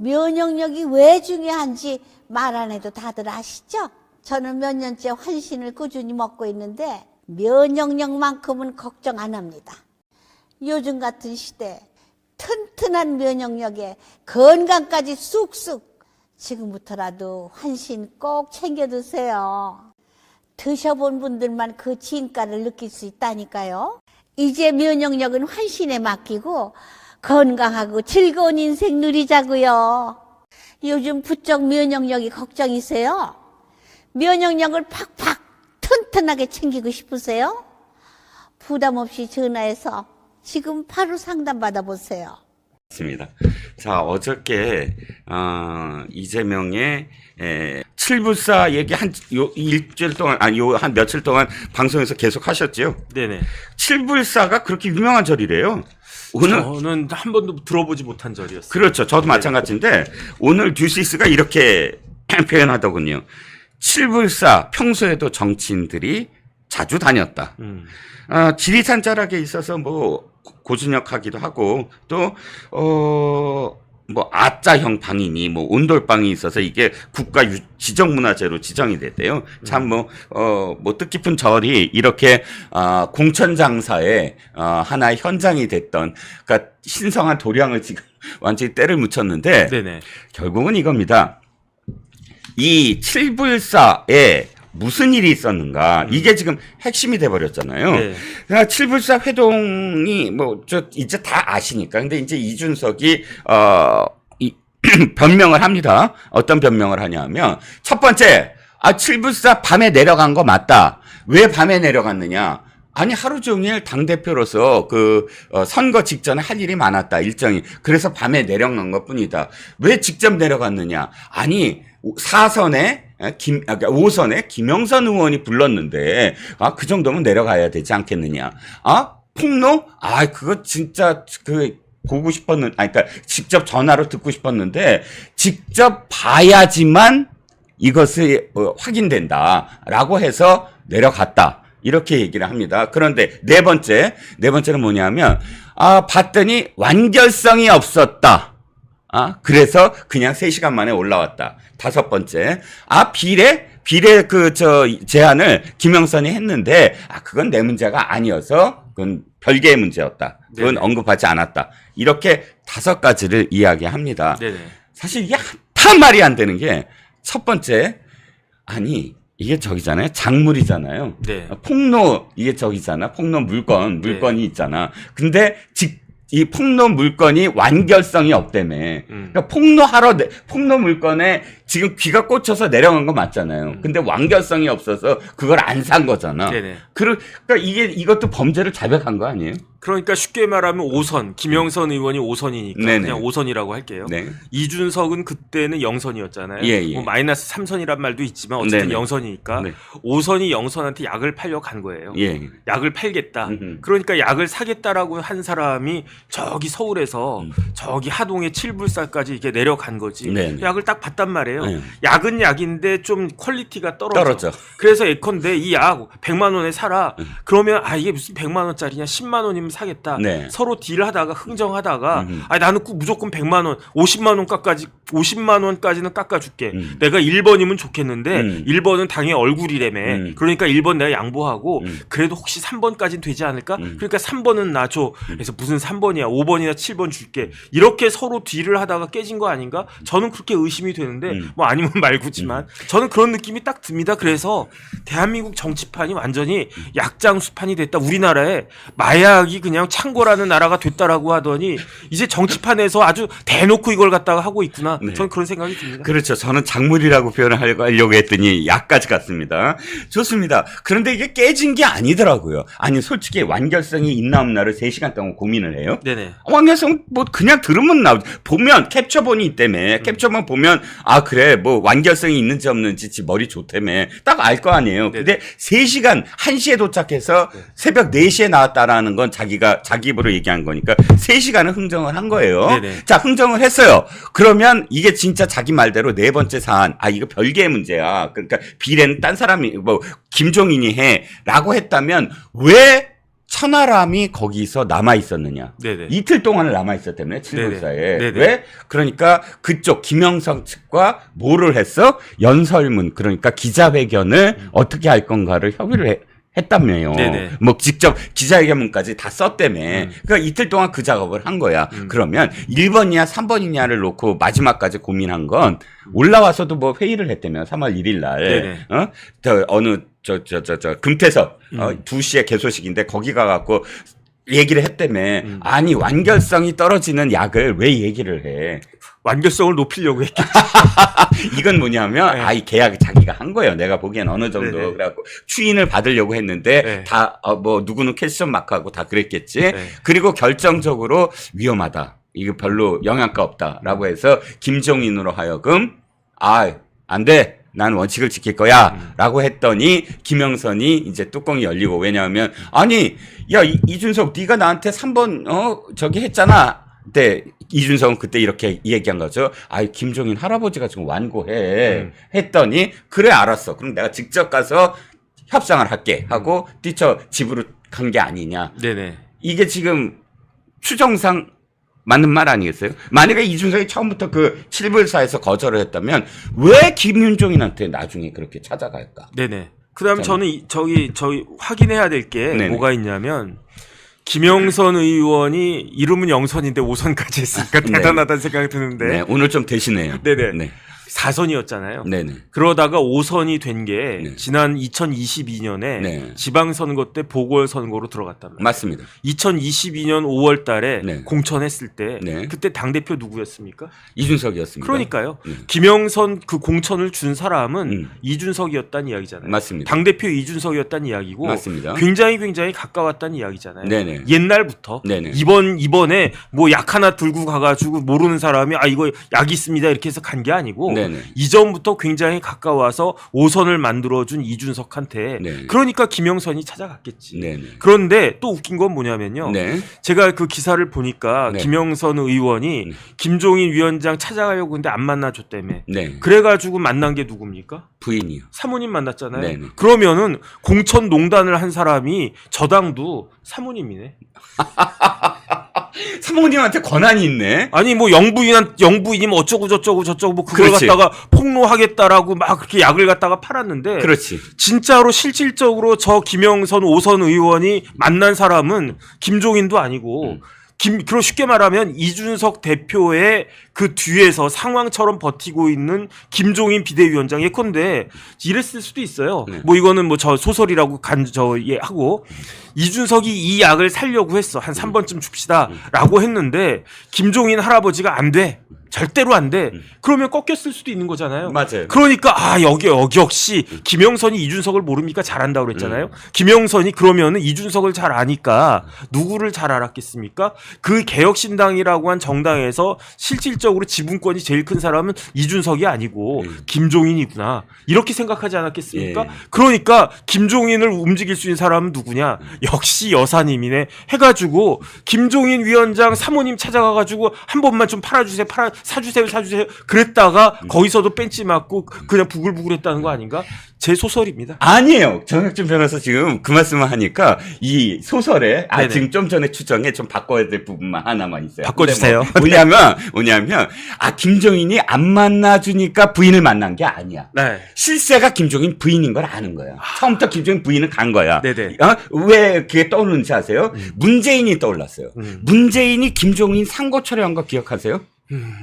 면역력이 왜 중요한지 말 안 해도 다들 아시죠? 저는 몇 년째 환신을 꾸준히 먹고 있는데 면역력만큼은 걱정 안 합니다. 요즘 같은 시대 튼튼한 면역력에 건강까지 쑥쑥 지금부터라도 환신 꼭 챙겨 드세요. 드셔본 분들만 그 진가를 느낄 수 있다니까요. 이제 면역력은 환신에 맡기고 건강하고 즐거운 인생 누리자고요. 요즘 부쩍 면역력이 걱정이세요? 면역력을 팍팍 튼튼하게 챙기고 싶으세요? 부담 없이 전화해서 지금 바로 상담 받아보세요. 맞습니다. 자, 어저께, 어, 이재명의, 에, 칠불사 얘기 한, 요, 일주일 동안, 아니, 요, 한 며칠 동안 방송에서 계속 하셨죠? 네네. 칠불사가 그렇게 유명한 절이래요. 오늘, 저는 한 번도 들어보지 못한 절이었어요. 그렇죠. 저도 마찬가지인데, 오늘 듀시스가 이렇게 표현하더군요. 칠불사, 평소에도 정치인들이 자주 다녔다. 음. 아, 지리산 자락에 있어서 뭐 고- 고즈넉하기도 하고 또 어. 뭐 아자형 방이니 뭐 온돌방이 있어서 이게 국가 유- 지정문화재로 지정이 됐대요. 참 뭐 어 뭐 뜻깊은 절이 이렇게 아 공천 장사의 아 하나의 현장이 됐던 그러니까 신성한 도량을 지금 완전히 때를 묻혔는데 네네. 결국은 이겁니다. 이 칠불사에 무슨 일이 있었는가 이게 지금 핵심이 돼 버렸잖아요. 네. 그러니까 칠불사 회동이 뭐 저 이제 다 아시니까 근데 이제 이준석이 어 이 변명을 합니다. 어떤 변명을 하냐면 첫 번째 아 칠불사 밤에 내려간 거 맞다. 왜 밤에 내려갔느냐? 아니 하루 종일 당 대표로서 그 어, 선거 직전에 할 일이 많았다 일정이 그래서 밤에 내려간 것뿐이다. 왜 직접 내려갔느냐? 아니 오- 사선에 에, 김, 아, 그러니까 5선에 김영선 의원이 불렀는데, 아, 그 정도면 내려가야 되지 않겠느냐. 아, 폭로? 아, 그거 진짜, 그, 보고 싶었는, 아니, 그러니까 직접 전화로 듣고 싶었는데, 직접 봐야지만 이것이 어, 확인된다. 라고 해서 내려갔다. 이렇게 얘기를 합니다. 그런데 네 번째, 네 번째는 뭐냐면, 아, 봤더니 완결성이 없었다. 아, 그래서 그냥 3시간 만에 올라왔다. 다섯 번째. 아, 비례? 비례 그, 저, 제안을 김영선이 했는데, 아, 그건 내 문제가 아니어서, 그건 별개의 문제였다. 그건 네네. 언급하지 않았다. 이렇게 다섯 가지를 이야기합니다. 네네. 사실 이게 한 말이 안 되는 게, 첫 번째, 아니, 이게 저기잖아요. 작물이잖아요. 네. 폭로 이게 저기잖아. 폭로 물건 네. 물건이 있잖아. 근데 직 이 폭로 물건이 완결성이 없다며. 음. 그러니까 폭로하러 내- 폭로 물건에 지금 귀가 꽂혀서 내려간 거 맞잖아요. 음. 근데 완결성이 없어서 그걸 안 산 거잖아. 네네. 그러니까 이게 이것도 범죄를 자백한 거 아니에요? 그러니까 쉽게 말하면 5선, 김영선 의원이 5선이니까 네네. 그냥 5선이라고 할게요. 네. 이준석은 그때는 0선이었잖아요. 예, 예. 뭐 마이너스 3선이란 말도 있지만 어쨌든 네네. 0선이니까 네. 5선이 0선한테 약을 팔려 간 거예요. 예. 약을 팔겠다. 음흠. 그러니까 약을 사겠다라고 한 사람이 저기 서울에서 음. 저기 하동의 칠불사까지 이렇게 내려간 거지. 네네. 약을 딱 봤단 말이에요. 네. 약은 약인데 좀 퀄리티가 떨어져. 떨어져. 그래서 예컨대 이 약 100만 원에 사라. 음. 그러면 아 이게 무슨 100만 원짜리냐? 10만 원이면 사겠다. 네. 서로 딜 하다가 흥정하다가 음흠. 아 나는 꼭 무조건 100만 원, 50만 원까지 50만 원까지는 깎아 줄게. 음. 내가 1번이면 좋겠는데 음. 1번은 당의 얼굴이라며. 음. 그러니까 1번 내가 양보하고 음. 그래도 혹시 3번까지는 되지 않을까? 음. 그러니까 3번은 나 줘. 그래서 무슨 3번이야? 5번이나 7번 줄게. 이렇게 서로 딜을 하다가 깨진 거 아닌가? 저는 그렇게 의심이 되는데 음. 뭐 아니면 말고지만 저는 그런 느낌이 딱 듭니다. 그래서 대한민국 정치판이 완전히 약장수판이 됐다. 우리나라에 마약이 그냥 창고라는 나라가 됐다라고 하더니 이제 정치판에서 아주 대놓고 이걸 갖다가 하고 있구나. 네. 저는 그런 생각이 듭니다. 그렇죠. 저는 작물이라고 표현을 하려고 했더니 약까지 갔습니다. 좋습니다. 그런데 이게 깨진 게 아니더라고요. 아니, 솔직히 완결성이 있나 없나를 3시간 동안 고민을 해요. 네네. 완결성 뭐 그냥 들으면 나오지. 보면 캡처본이 있다며. 캡처본 보면 아 그래 뭐 완결성이 있는지 없는지 지 머리 좋다며. 딱 알 거 아니에요. 근데 3시간 1시에 도착해서 새벽 4시에 나왔다라는 건 자기 가 자기 입으로 얘기한 거니까 3시간은 흥정을 한 거예요. 네네. 자, 흥정을 했어요. 그러면 이게 진짜 자기 말대로 네 번째 사안, 아, 이거 별개의 문제야. 그러니까 비례는 딴 사람이, 뭐, 김종인이 해. 라고 했다면 왜 천하람이 거기서 남아 있었느냐? 네네. 이틀 동안을 남아 있었다며 칠불사에. 왜? 그러니까 그쪽 김영성 측과 뭐를 했어? 연설문 그러니까 기자회견을 어떻게 할 건가를 협의를 해- 했다며요. 네네. 뭐 직접 기자회견문까지 다 썼다며. 음. 그러니까 이틀 동안 그 작업을 한 거야. 그러면 1번이냐 3번이냐를 놓고 마지막까지 고민한 건 올라와서도 뭐 회의를 했다며 3월 1일 날. 네네. 어? 저 어느 저 저 저 저 금태섭 어, 음. 2시에 개소식인데 거기 가 갖고 얘기를 했다며. 음. 아니 완결성이 떨어지는 약을 왜 얘기를 해? 완결성을 높이려고 했겠 이건 뭐냐면 네. 아이 계약 자기가 한 거예요. 내가 보기엔 어느 정도 네네. 그래갖고 추인을 받으려고 했는데 네. 다뭐 누구는 캐션 마크하고 다 그랬겠지. 네. 그리고 결정적으로 위험하다. 이거 별로 영향가 없다라고 해서 김종인으로 하여금 아 안 돼. 난 원칙을 지킬 거야. 음. 라고 했더니 김영선이 이제 뚜껑이 열리고 왜냐하면 아니 야 이, 이준석 네가 나한테 3번 어 저기 했잖아. 그때 이준석은 그때 이렇게 얘기한 거죠. 아 김종인 할아버지가 지금 완고해. 음. 했더니 그래 알았어. 그럼 내가 직접 가서 협상을 할게 하고 뛰쳐 집으로 간 게 아니냐. 네네. 이게 지금 추정상 맞는 말 아니겠어요? 만약에 이준석이 처음부터 그 칠불사에서 거절을 했다면 왜 김윤종인한테 나중에 그렇게 찾아갈까? 네네. 그다음에 저는- 저기 저기 확인해야 될 게. 뭐가 있냐면 김영선 의원이 이름은 영선인데 5선까지 했으니까 네. 대단하다는 생각이 드는데 네, 오늘 좀 대신해요. 네네. 네. 4선이었잖아요. 네네. 그러다가 5선이 된게 네. 지난 2022년에 네. 지방선거 때 보궐선거로 들어갔단 말이에요. 맞습니다. 2022년 5월 달에 네. 공천했을 때 네. 그때 당대표 누구였습니까? 이준석이었습니다. 그러니까요. 네. 김영선 그 공천을 준 사람은 음. 이준석이었다는 이야기잖아요. 맞습니다. 당대표 이준석이었다는 이야기고 맞습니다. 굉장히 굉장히 가까웠다는 이야기잖아요. 네네. 옛날부터 네네. 이번 이번에 뭐 약 하나 들고 가가지고 모르는 사람이 아 이거 약 있습니다 이렇게 해서 간 게 아니고 네네. 이전부터 굉장히 가까워서 5선을 만들어준 이준석한테 네. 그러니까 김영선이 찾아갔겠지. 네네. 그런데 또 웃긴 건 뭐냐면요. 네. 제가 그 기사를 보니까 네. 김영선 의원이 네. 김종인 위원장 찾아가려고 근데 안 만나줬다며. 네. 그래가지고 만난 게 누굽니까? 부인이요. 사모님 만났잖아요. 네네. 그러면은 공천 농단을 한 사람이 저당도 사모님이네. 사모님한테 권한이 있네. 아니 뭐 영부인한 영부인이면 어쩌고 저쩌고 저쩌고 뭐 그걸 그렇지. 갖다가 폭로하겠다라고 막 그렇게 약을 갖다가 팔았는데 그렇지. 진짜로 실질적으로 저 김영선 오선 의원이 만난 사람은 김종인도 아니고 음. 김 그럼 쉽게 말하면 이준석 대표의 그 뒤에서 상황처럼 버티고 있는 김종인 비대위원장 예컨대 이랬을 수도 있어요. 네. 뭐 이거는 뭐 저 소설이라고 간 저 예 하고 이준석이 이 약을 살려고 했어 한 3번쯤 줍시다 라고 했는데 김종인 할아버지가 안 돼. 절대로 안 돼. 그러면 꺾였을 수도 있는 거잖아요. 맞아요. 그러니까 아 여기 여기 역시 김영선이 이준석을 모르니까 잘한다고 그랬잖아요. 김영선이 그러면은 이준석을 잘 아니까 누구를 잘 알았겠습니까? 그 개혁신당이라고 한 정당에서 실질적으로 지분권이 제일 큰 사람은 이준석이 아니고 음. 김종인이구나 이렇게 생각하지 않았겠습니까? 예. 그러니까 김종인을 움직일 수 있는 사람은 누구냐? 역시 여사님이네. 해가지고 김종인 위원장 사모님 찾아가가지고 한 번만 좀 팔아주세요, 팔아 사주세요, 사주세요. 그랬다가 음. 거기서도 벤치 맞고 그냥 부글부글했다는 거 아닌가? 제 소설입니다. 아니에요. 정혁준 변호사 지금 그 말씀을 하니까 이 소설에 아 네네. 지금 좀 전에 추정에 좀 바꿔야 될 부분만 하나만 있어요. 바꿔주세요. 근데 뭐 뭐냐면 뭐냐면 아 김종인이 안 만나주니까 부인을 만난 게 아니야. 네. 실세가 김종인 부인인 걸 아는 거야. 처음부터 김종인 부인은 간 거야. 네네. 어? 왜 그게 떠오르는지 아세요? 문재인이 떠올랐어요. 음. 문재인이 김종인 상고초려한 거 기억하세요?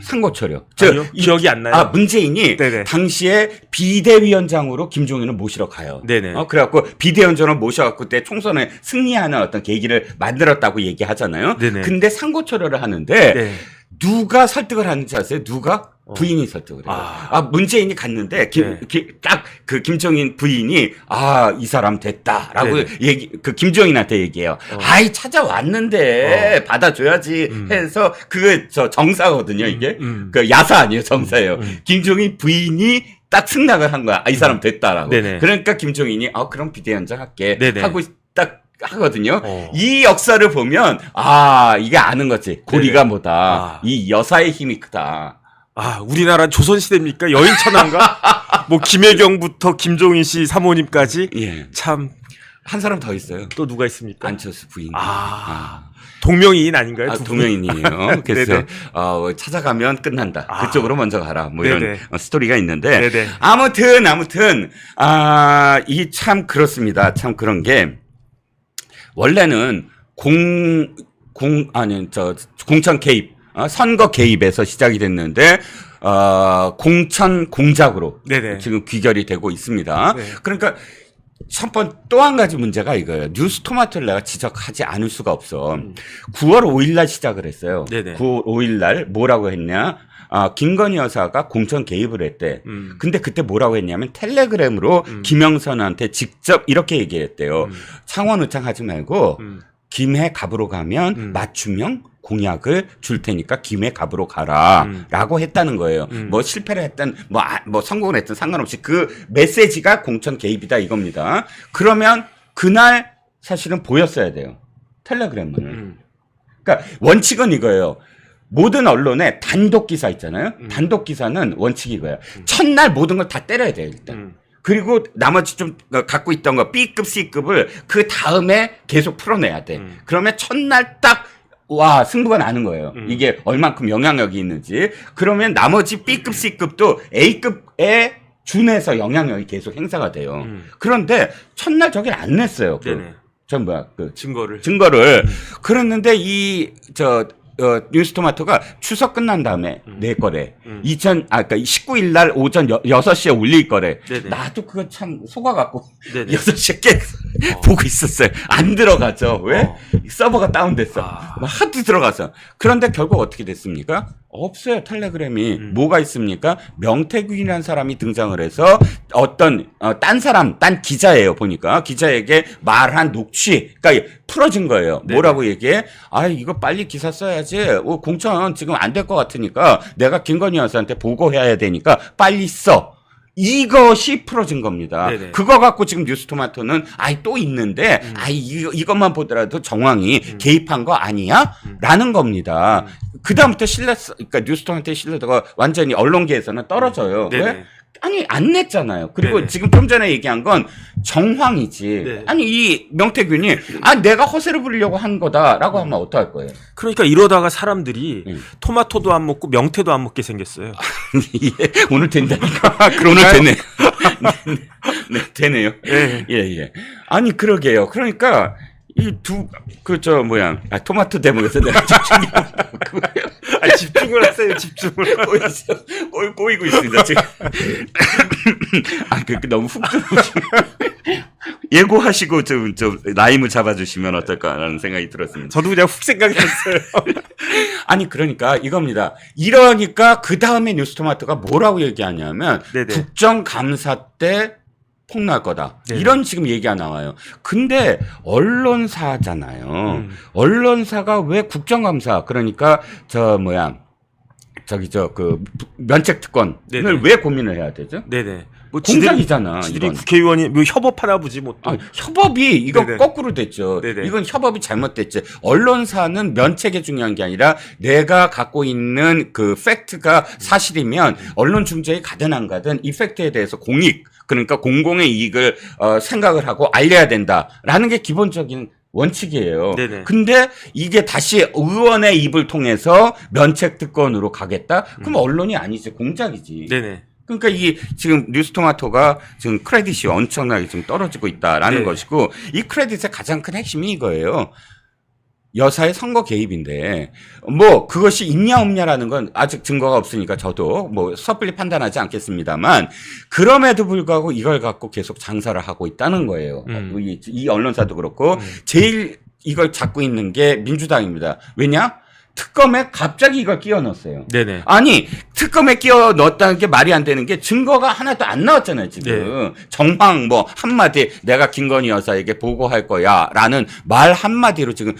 상고초려. 저, 아니요, 이- 기억이 안 나요. 아, 문재인이 네네. 당시에 비대위원장으로 김종인을 모시러 가요. 네네. 어, 그래갖고 비대위원장을 모셔갖고 그때 총선에 승리하는 어떤 계기를 만들었다고 얘기하잖아요. 네네. 근데 상고초려를 하는데 네. 누가 설득을 하는지 아세요? 누가? 부인이 설득을 해요. 아. 아, 문재인이 갔는데, 네. 딱 그 김종인 부인이, 아, 이 사람 됐다라고 네네. 얘기, 그 김종인한테 얘기해요. 어. 아이, 찾아왔는데, 받아줘야지 음. 해서, 그게 저 정사거든요, 이게. 음. 그 야사 아니에요, 정사예요. 음. 김종인 부인이 딱 승낙을 한 거야. 아, 이 사람 됐다라고. 네네. 그러니까 김종인이, 아, 그럼 비대위원장 할게. 네네. 하고 딱 하거든요. 어. 이 역사를 보면, 아, 이게 아는 거지. 고리가 네네. 뭐다. 아. 이 여사의 힘이 크다. 아, 우리나라 조선 시대입니까? 여인천한가? 뭐, 김혜경부터 김종인 씨 사모님까지? 예. 참, 한 사람 더 있어요. 또 누가 있습니까? 안철수 부인. 아, 동명이인 아닌가요? 아? 동명인이에요. 그래서. 어, 찾아가면 끝난다. 아. 그쪽으로 먼저 가라. 뭐 이런 네네. 어, 스토리가 있는데 네네. 아무튼 아무튼 아, 이 참 그렇습니다. 참 그런 게 원래는 공, 공, 아니, 저, 공천 개입, 어, 선거 개입에서 시작이 됐는데, 어, 공천 공작으로 네네. 지금 귀결이 되고 있습니다. 네. 그러니까 첫번 또 한 가지 문제가 이거예요. 뉴스 토마토를 내가 지적하지 않을 수가 없어. 9월 5일 날 시작을 했어요. 음. 네네. 9월 5일 날 뭐라고 했냐? 아, 김건희 여사가 공천 개입을 했대. 음. 근데 그때 뭐라고 했냐면 텔레그램으로 음. 김영선한테 직접 이렇게 얘기했대요. 음. 창원우창 하지 말고 음. 김해 갑으로 가면 음. 맞춤형 공약을 줄 테니까 김해 갑으로 가라. 음. 라고 했다는 거예요. 음. 뭐 실패를 했든 뭐, 아, 뭐 성공을 했든 상관없이 그 메시지가 공천 개입이다 이겁니다. 그러면 그날 사실은 보였어야 돼요. 텔레그램을. 음. 그러니까 원칙은 이거예요. 모든 언론에 단독 기사 있잖아요. 음. 단독 기사는 원칙이 이거예요. 첫날 모든 걸 다 때려야 돼요, 일단. 음. 그리고 나머지 좀 어, 갖고 있던 거 B급, C급을 그 다음에 계속 풀어내야 돼. 음. 그러면 첫날 딱 와, 승부가 나는 거예요. 음. 이게 얼만큼 영향력이 있는지. 그러면 나머지 B급, C급도 A급에 준해서 영향력이 계속 행사가 돼요. 음. 그런데 첫날 저길 안 냈어요. 그, 네네. 전 뭐야, 그 증거를. 증거를 그랬는데 이 저 어, 뉴스토마토가 추석 끝난 다음에 낼 거래. 음. 2000 아까 그러니까 19일 날 오전 여, 6시에 올릴 거래. 네네. 나도 그거 참 속아 갖고 네네. 6시에 깨 보고 있었어요. 안 들어가죠. 왜? 어. 서버가 다운됐어. 아. 막 하도 들어가서. 그런데 결국 어떻게 됐습니까? 없어요. 텔레그램이. 음. 뭐가 있습니까? 명태균이라는 사람이 등장을 해서 어떤 어, 딴 사람, 딴 기자예요. 보니까 기자에게 말한 녹취, 그러니까 풀어진 거예요. 네네. 뭐라고 얘기해? 아 이거 빨리 기사 써야지. 어, 공천 지금 안 될 것 같으니까 내가 김건희 여사한테 보고해야 되니까 빨리 써. 이것이 풀어진 겁니다. 네네. 그거 갖고 지금 뉴스토마토는 아이 또 있는데 음. 아이 이것만 보더라도 정황이 개입한 거 아니야? 음. 라는 겁니다. 그 다음부터 신뢰, 그러니까 뉴스토마토의 신뢰도가 완전히 언론계에서는 떨어져요. 네네. 왜? 아니 안 냈잖아요. 그리고 네네. 지금 좀 전에 얘기한 건 정황이지. 네. 아니 이 명태균이 아 내가 허세를 부리려고 한 거다라고 하면 어떡할 거예요? 그러니까 이러다가 사람들이 음. 토마토도 안 먹고 명태도 안 먹게 생겼어요. 예, 오늘 된다니까. 오늘 되네. 네, 네, 되네요. 예. 예, 예. 아니, 그러게요. 그러니까, 이 두, 그, 저, 뭐야. 아, 토마토 대목에서 내가 집중이 아, 집중을 하세요, 집중을. 꼬이, 꼬이고 있습니다, 지금. 아, 그, 그 너무 훅 들어오시면. 예고하시고 좀, 좀, 라임을 잡아주시면 어떨까라는 생각이 들었습니다. 저도 그냥 훅 생각이 났어요. 아니 그러니까 이겁니다. 이러니까 그 다음에 뉴스토마토가 뭐라고 얘기하냐면 네네. 국정감사 때 폭로할 거다. 네네. 이런 지금 얘기가 나와요. 근데 언론사잖아요. 음. 언론사가 왜 국정감사 그러니까 저 뭐야 저기 저 그 면책 특권을 네네. 왜 고민을 해야 되죠? 네네. 뭐 공작이잖아. 지들이. 국회의원이 뭐 협업하나 보지 뭐 또. 아, 협업이 이거 네네. 거꾸로 됐죠. 네네. 이건 협업이 잘못됐지. 언론사는 면책이 중요한 게 아니라 내가 갖고 있는 그 팩트가 사실이면 언론 중재에 가든 안 가든 이 팩트에 대해서 공익 그러니까 공공의 이익을 어, 생각을 하고 알려야 된다라는 게 기본적인 원칙이에요. 네네. 근데 이게 다시 의원의 입을 통해서 면책 특권으로 가겠다? 그럼 언론이 아니지 공작이지. 네네. 그러니까 이 지금 뉴스토마토가 지금 크레딧이 엄청나게 지금 떨어지고 있다라는 네. 것이고 이 크레딧의 가장 큰 핵심이 이거예요. 여사의 선거 개입인데 뭐 그것이 있냐 없냐라는 건 아직 증거가 없으니까 저도 뭐 섣불리 판단하지 않겠습니다만 그럼에도 불구하고 이걸 갖고 계속 장사를 하고 있다는 거예요. 음. 어, 이, 이 언론사도 그렇고 음. 제일 이걸 잡고 있는 게 민주당입니다. 왜냐? 특검에 갑자기 이걸 끼워 넣었어요. 네네. 아니 특검에 끼워 넣었다는 게 말이 안 되는 게 증거가 하나도 안 나왔잖아요 지금. 정황 뭐 한마디 내가 김건희 여사에게 보고할 거야라는 말 한마디로 지금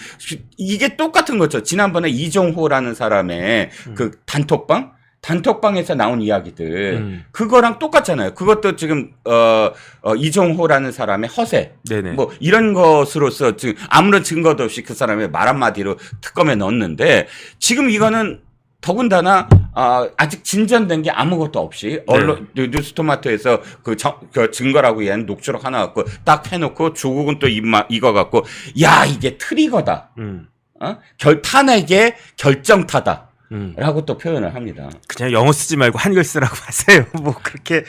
이게 똑같은 거죠. 지난번에 이종호라는 사람의 그 단톡방 단톡방에서 나온 이야기들 음. 그거랑 똑같잖아요 그것도 지금 어, 어 이종호라는 사람의 허세 네네. 뭐 이런 것으로서 지금 아무런 증거도 없이 그 사람의 말 한마디로 특검에 넣었는데 지금 이거는 더군다나 아, 아직 진전된 게 아무것도 없이 언론 뉴- 뉴스토마토에서 그, 정- 그 증거라고 얘는 녹취록 하나 갖고 딱 해놓고 조국은 또 입마, 이거 갖고 야 이게 트리거다. 음. 어? 결 탄핵의 결정타다. 음. 라고 또 표현을 합니다. 그냥 영어 쓰지 말고 한글 쓰라고 하세요. 뭐 그렇게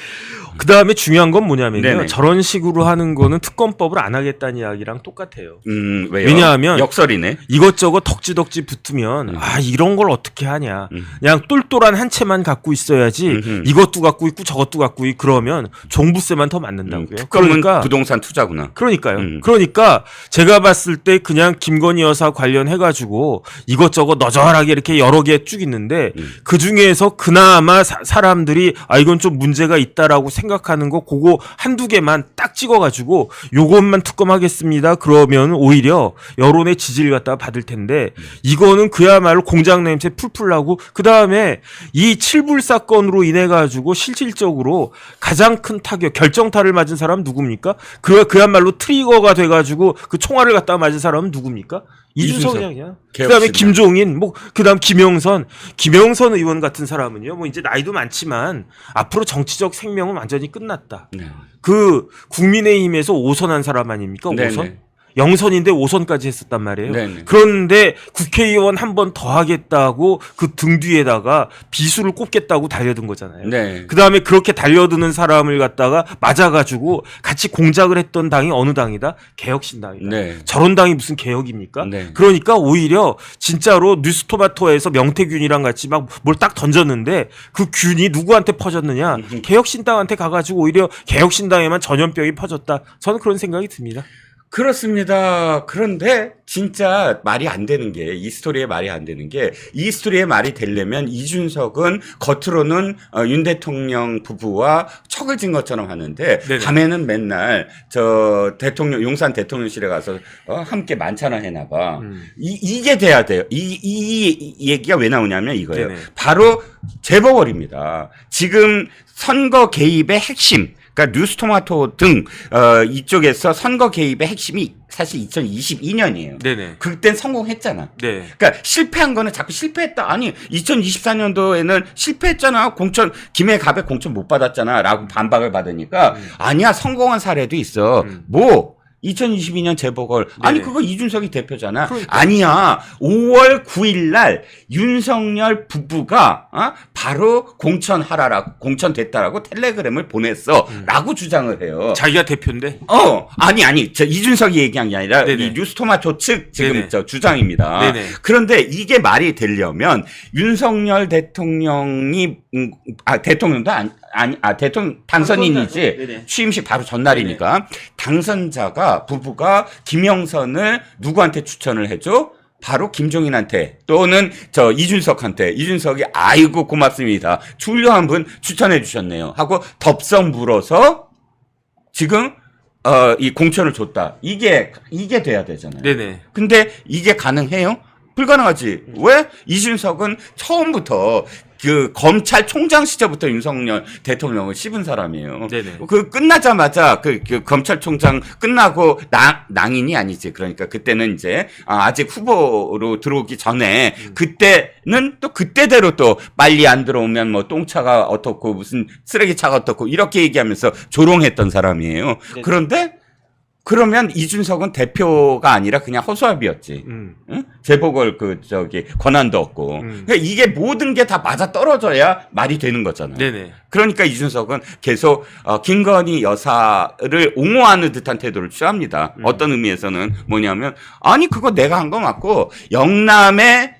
그 다음에 중요한 건 뭐냐면요. 네네. 저런 식으로 하는 거는 특검법을 안 하겠다는 이야기랑 똑같아요. 음, 왜요? 왜냐하면 역설이네. 이것저것 덕지덕지 붙으면 아 이런 걸 어떻게 하냐. 음. 그냥 똘똘한 한 채만 갖고 있어야지 음흠. 이것도 갖고 있고 저것도 갖고 있고 그러면 종부세만 더 맞는다고요. 음, 특검은 그러니까 부동산 투자구나. 그러니까요. 음. 그러니까 제가 봤을 때 그냥 김건희 여사 관련해 가지고 이것저것 너절하게 이렇게 여러 개쭉 있는데 음. 그 중에서 그나마 사, 사람들이 아 이건 좀 문제가 있다라고 생각하는 거 그거 한두 개만 딱 찍어 가지고 요것만 특검하겠습니다. 그러면 오히려 여론의 지지를 갖다가 받을 텐데 이거는 그야말로 공장 냄새 풀풀 나고 그 다음에 이 칠불 사건으로 인해 가지고 실질적으로 가장 큰 타격 결정타를 맞은 사람 은 누굽니까? 그 그야말로 트리거가 돼 가지고 그 총알을 갖다가 맞은 사람은 누굽니까? 이준석이냐 그냥. 그다음에 개혁신당. 김종인 뭐 그다음 김영선 김영선 의원 같은 사람은요. 뭐 이제 나이도 많지만 앞으로 정치적 생명은 완전히 끝났다. 네. 그 국민의힘에서 오선한 사람 아닙니까? 네네. 오선. 영선인데 오선까지 했었단 말이에요. 네네. 그런데 국회의원 한 번 더 하겠다고 그 등 뒤에다가 비수를 꼽겠다고 달려든 거잖아요. 네. 그 다음에 그렇게 달려드는 사람을 갖다가 맞아가지고 같이 공작을 했던 당이 어느 당이다? 개혁신당이다. 네. 저런 당이 무슨 개혁입니까? 네. 그러니까 오히려 진짜로 뉴스토마토에서 명태균이랑 같이 막 뭘 딱 던졌는데 그 균이 누구한테 퍼졌느냐? 음. 개혁신당한테 가가지고 오히려 개혁신당에만 전염병이 퍼졌다. 저는 그런 생각이 듭니다. 그렇습니다. 그런데 진짜 말이 안 되는 게 이 스토리의 말이 안 되는 게 이 스토리의 말이 되려면 이준석은 겉으로는 어, 윤 대통령 부부와 척을 진 것처럼 하는데 네네. 밤에는 맨날 저 대통령 용산 대통령실에 가서 어, 함께 만찬을 해나가. 음. 이, 이게 돼야 돼요. 이, 이, 이 얘기가 왜 나오냐면 이거예요. 네네. 바로 재벌입니다. 지금 선거 개입의 핵심. 그러니까 뉴스토마토 등 어, 이쪽에서 선거 개입의 핵심이 사실 2022년이에요. 네네. 그땐 성공했잖아. 네. 그러니까 실패한 거는 자꾸 실패했다. 아니 2024년도에는 실패했잖아. 공천 김해 갑에 공천 못 받았잖아.라고 반박을 받으니까 아니야 성공한 사례도 있어. 음. 뭐 2022년 재보궐 아니 네네. 그거 이준석이 대표잖아. 그러니까. 아니야 5월 9일 날 윤석열 부부가 어? 바로 공천하라라 공천됐다라고 텔레그램을 보냈어라고 주장을 해요. 자기가 대표인데. 어, 아니, 아니, 저 이준석이 얘기한 게 아니라 네네. 이 뉴스토마토 측 지금 네네. 저 주장입니다. 네네. 그런데 이게 말이 되려면 윤석열 대통령이, 음, 아, 대통령도 아니, 아니, 아, 대통령, 당선인이지. 네네. 취임식 바로 전날이니까. 당선자가, 부부가 김영선을 누구한테 추천을 해줘? 바로 김종인한테 또는 저 이준석한테 이준석이 아이고 고맙습니다. 훌륭한 분 추천해 주셨네요. 하고 덥석 물어서 지금 어, 이 공천을 줬다. 이게 이게 돼야 되잖아요. 네네. 근데 이게 가능해요? 불가능하지. 왜? 이준석은 처음부터 그 검찰총장 시절부터 윤석열 대통령을 씹은 사람이에요. 네네. 그 끝나자마자 그, 그 검찰총장 끝나고 낭, 낭인이 아니지. 그러니까 그때는 이제 아, 아직 후보로 들어오기 전에 그때는 또 그때대로 또 빨리 안 들어오면 뭐 똥차가 어떻고 무슨 쓰레기차가 어떻고 이렇게 얘기하면서 조롱했던 사람이에요. 그런데 그러면 이준석은 대표가 아니라 그냥 허수아비였지. 음. 응? 재보궐 그 저기 권한도 없고. 음. 그러니까 이게 모든 게 다 맞아 떨어져야 말이 되는 거잖아요. 네네. 그러니까 이준석은 계속 어, 김건희 여사를 옹호하는 듯한 태도를 취합니다. 음. 어떤 의미에서는 뭐냐면 아니 그거 내가 한 거 맞고 영남의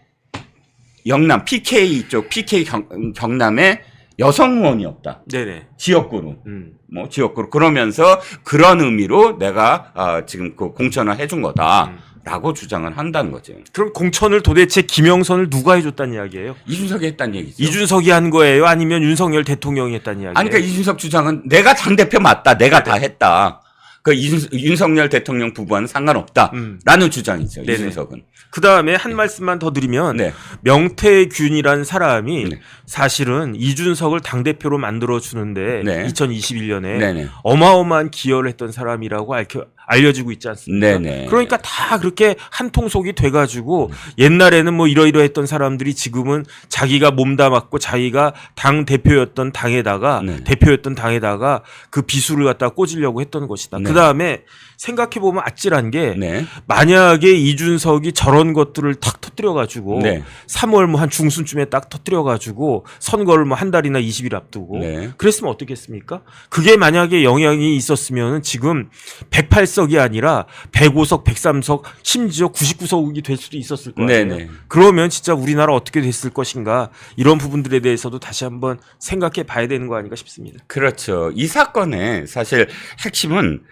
영남 PK 쪽 PK 경, 경남에 여성 의원이 없다. 네네. 지역구로. 음. 뭐 지역구로 그러면서 그런 의미로 내가 아, 지금 그 공천을 해준 음. 거다라고 주장을 한다는 거죠. 그럼 공천을 도대체 김영선을 누가 해줬다는 이야기예요? 이준석이 했다는 얘기죠. 이준석이 한 거예요? 아니면 윤석열 대통령이 했다는 이야기예요? 아니 그러니까 이준석 주장은 내가 당 대표 맞다, 내가 다 했다. 그 이준, 윤석열 대통령 부부와는 상관없다라는 음. 주장이죠. 네네. 이준석은. 그 다음에 한 말씀만 더 드리면 네. 명태균이란 사람이 네. 사실은 이준석을 당 대표로 만들어 주는데 네. 2021년에 네네. 어마어마한 기여를 했던 사람이라고 알려, 알려지고 있지 않습니까? 네네. 그러니까 다 그렇게 한 통속이 돼가지고 옛날에는 뭐 이러이러했던 사람들이 지금은 자기가 몸담았고 자기가 당 대표였던 당에다가 네. 대표였던 당에다가 그 비수를 갖다 꽂으려고 했던 것이다. 네. 그 다음에 생각해 보면 아찔한 게 네. 만약에 이준석이 저런 것들을 탁 터뜨려 가지고 네. 3월 뭐 한 중순쯤에 딱 터뜨려 가지고 선거를 뭐 한 달이나 20일 앞두고 네. 그랬으면 어떻겠습니까? 그게 만약에 영향이 있었으면 지금 108석 이 아니라 105석, 103석, 심지어 99석이 될 수도 있었을 거예요. 네네. 그러면 진짜 우리나라 어떻게 됐을 것인가 이런 부분들에 대해서도 다시 한번 생각해 봐야 되는 거 아닌가 싶습니다. 그렇죠. 이 사건의 사실 핵심은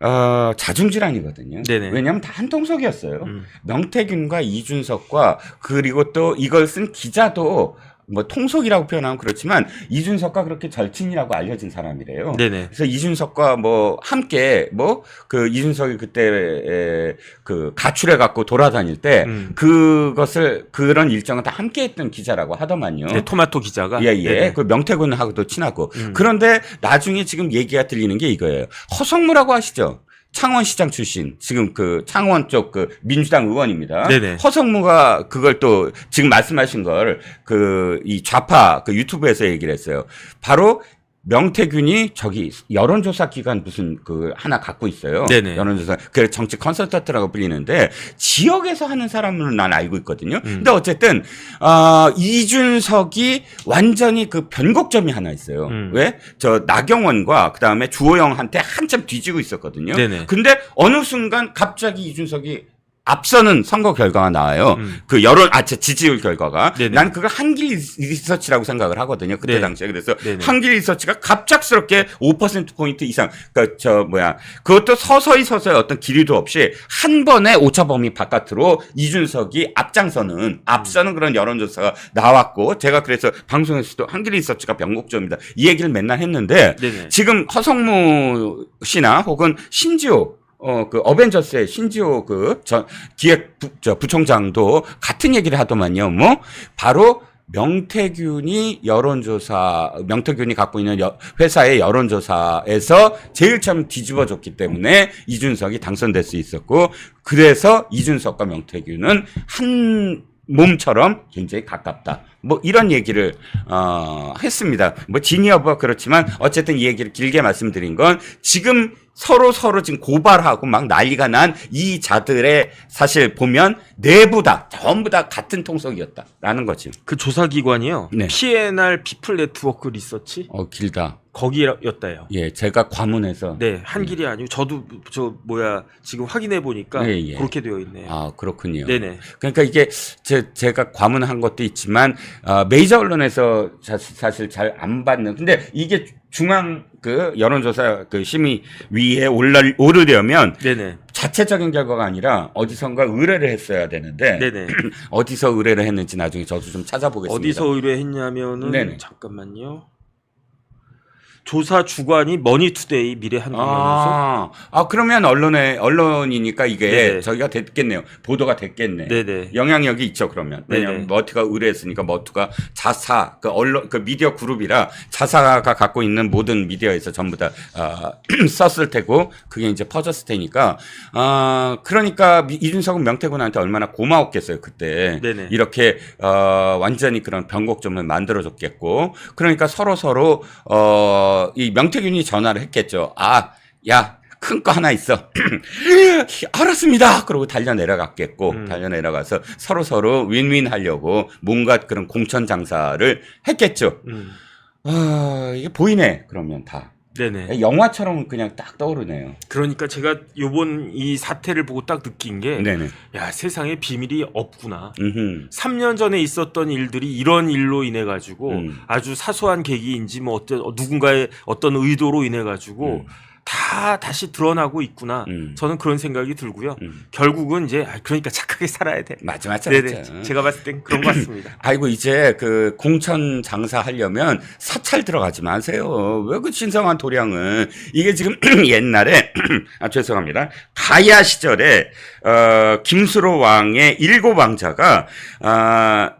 어, 자중질환이거든요. 네네. 왜냐하면 다 한통속이었어요. 음. 명태균과 이준석과 그리고 또 이걸 쓴 기자도 뭐 통속이라고 표현하면 그렇지만 이준석과 그렇게 절친이라고 알려진 사람이래요. 네네. 그래서 이준석과 뭐 함께 뭐 그 이준석이 그때 에, 그 가출해 갖고 돌아다닐 때 음. 그것을 그런 일정을 다 함께 했던 기자라고 하더만요. 네, 토마토 기자가 예, 예. 그 명태군하고도 친하고. 음. 그런데 나중에 지금 얘기가 들리는 게 이거예요. 허성무라고 아시죠? 창원시장 출신, 지금 그 창원 쪽 그 민주당 의원입니다. 네네. 허성무가 그걸 또 지금 말씀하신 걸 그 이 좌파 그 유튜브에서 얘기를 했어요. 바로 명태균이 저기 여론조사 기관 무슨 그 하나 갖고 있어요. 네네. 여론조사 그 정치 컨설턴트라고 불리는데 지역에서 하는 사람으로 난 알고 있거든요. 음. 근데 어쨌든 어, 이준석이 완전히 그 변곡점이 하나 있어요. 음. 왜? 저 나경원과 그 다음에 주호영한테 한참 뒤지고 있었거든요. 네네. 근데 어느 순간 갑자기 이준석이 앞서는 선거 결과가 나와요. 음. 그 여론, 아, 제 지지율 결과가. 네네. 난 그걸 한길 리서치라고 생각을 하거든요. 그때 네. 당시에. 그래서 네네. 한길 리서치가 갑작스럽게 5%포인트 이상, 그, 저, 뭐야. 그것도 서서히 서서히 어떤 기류도 없이 한 번에 오차 범위 바깥으로 이준석이 앞장서는, 앞서는 그런 여론조사가 나왔고, 제가 그래서 방송에서도 한길 리서치가 변곡점이다. 이 얘기를 맨날 했는데, 네네. 지금 허성무 씨나 혹은 신지호 어, 그, 어벤져스의 신지호 그, 저, 기획 부, 저, 부총장도 같은 얘기를 하더만요. 뭐, 바로 명태균이 여론조사, 명태균이 갖고 있는 여- 회사의 여론조사에서 제일 처음 뒤집어졌기 때문에 이준석이 당선될 수 있었고, 그래서 이준석과 명태균은 한 몸처럼 굉장히 가깝다. 뭐 이런 얘기를 어 했습니다. 뭐 여부가 그렇지만 어쨌든 이 얘기를 길게 말씀드린 건 지금 서로 서로 지금 고발하고 막 난리가 난 이 자들의 사실 보면 내부 다 전부 다 같은 통속이었다 라는 거지. 그 조사 기관이요. 네. PNR 피플 네트워크 리서치 어 길다. 거기였다요. 예, 제가 과문해서 네, 한 길이 아니고 저도 저 뭐야 지금 확인해 보니까 예, 예. 그렇게 되어 있네요. 아 그렇군요. 네네. 그러니까 이게 제, 제가 과문한 것도 있지만 어, 메이저 언론에서 자- 사실 잘 안 받는 근데 이게 중앙 그 여론조사 그 심의 위에 올라 오르려면 네네. 자체적인 결과가 아니라 어디선가 의뢰를 했어야 되는데 네네. 어디서 의뢰를 했는지 나중에 저도 좀 찾아보겠습니다. 어디서 의뢰했냐면은 네네. 잠깐만요. 조사 주관이 머니투데이 미래한국연구소. 아, 아 그러면 언론에 언론이니까 이게 네네. 저희가 됐겠네요. 보도가 됐겠네. 네네. 영향력이 있죠 그러면 왜냐하면 네네. 머트가 의뢰했으니까 머트가 자사 그 언론 그 미디어 그룹이라 자사가 갖고 있는 모든 미디어에서 전부 다 어, 썼을 테고 그게 이제 퍼졌을 테니까 어, 그러니까 미- 이준석은 명태군한테 얼마나 고마웠겠어요 그때 네네. 이렇게 어, 완전히 그런 변곡점을 만들어줬겠고 그러니까 서로 서로 어, 이 명태균이 전화를 했겠죠 아 야 큰 거 하나 있어. 알았습니다. 그러고 달려 내려갔겠고 음. 달려 내려가서 서로 서로 윈윈 하려고 뭔가 그런 공천 장사를 했겠죠. 음. 아 이게 보이네. 그러면 다 네네. 영화처럼 그냥 딱 떠오르네요. 그러니까 제가 요번 이 사태를 보고 딱 느낀 게, 네네. 야 세상에 비밀이 없구나. 음. 3년 전에 있었던 일들이 이런 일로 인해 가지고 음. 아주 사소한 계기인지 뭐 어떤 어, 누군가의 어떤 의도로 인해 가지고 음. 다 다시 드러나고 있구나. 음. 저는 그런 생각이 들고요. 음. 결국은 이제 아, 그러니까 착하게 살아야 돼. 맞아 맞아 네네. 맞아. 제가 봤을 땐 그런 것 같습니다. 아이고 이제 그 공천 장사 하려면 사찰 들어가지 마세요. 왜 그 신성한 도량은 이게 지금 옛날에 아 죄송합니다. 가야 시절에 어 김수로 왕의 일곱 왕자가 아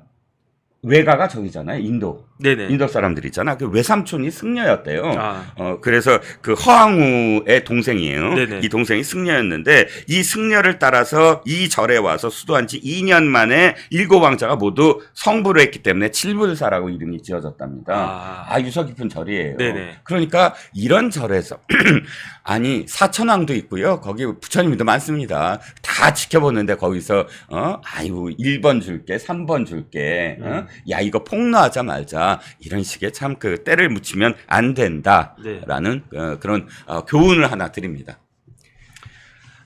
외가가 저기잖아요. 인도. 네네. 인도 사람들 있잖아. 그 외삼촌이 승려였대요. 아. 어, 그래서 그 허황우의 동생이에요. 네네. 이 동생이 승려였는데 이 승려를 따라서 이 절에 와서 수도한 지 2년 만에 일곱 왕자가 모두 성불을 했기 때문에 칠불사라고 이름이 지어졌답니다. 아. 아, 유서 깊은 절이에요. 네네. 그러니까 이런 절에서 아니 사천왕도 있고요. 거기 부처님도 많습니다. 다 지켜보는데 거기서 어 아이고 1번 줄게, 3번 줄게. 어? 음. 야 이거 폭로하자 말자. 이런 식의 참 그 때를 묻히면 안 된다라는 네. 어, 그런 어, 교훈을 하나 드립니다.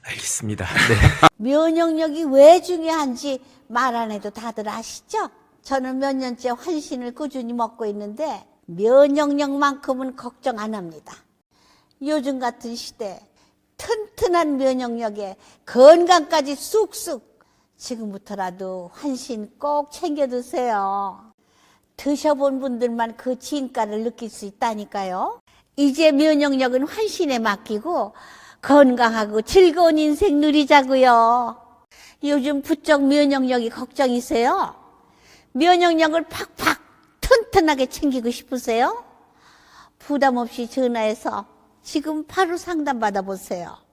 알겠습니다. 네. 면역력이 왜 중요한지 말 안 해도 다들 아시죠? 저는 몇 년째 환신을 꾸준히 먹고 있는데 면역력만큼은 걱정 안 합니다. 요즘 같은 시대 튼튼한 면역력에 건강까지 쑥쑥 지금부터라도 환신 꼭 챙겨 드세요. 드셔본 분들만 그 진가를 느낄 수 있다니까요. 이제 면역력은 환신에 맡기고 건강하고 즐거운 인생 누리자고요. 요즘 부쩍 면역력이 걱정이세요? 면역력을 팍팍 튼튼하게 챙기고 싶으세요? 부담 없이 전화해서 지금 바로 상담 받아보세요.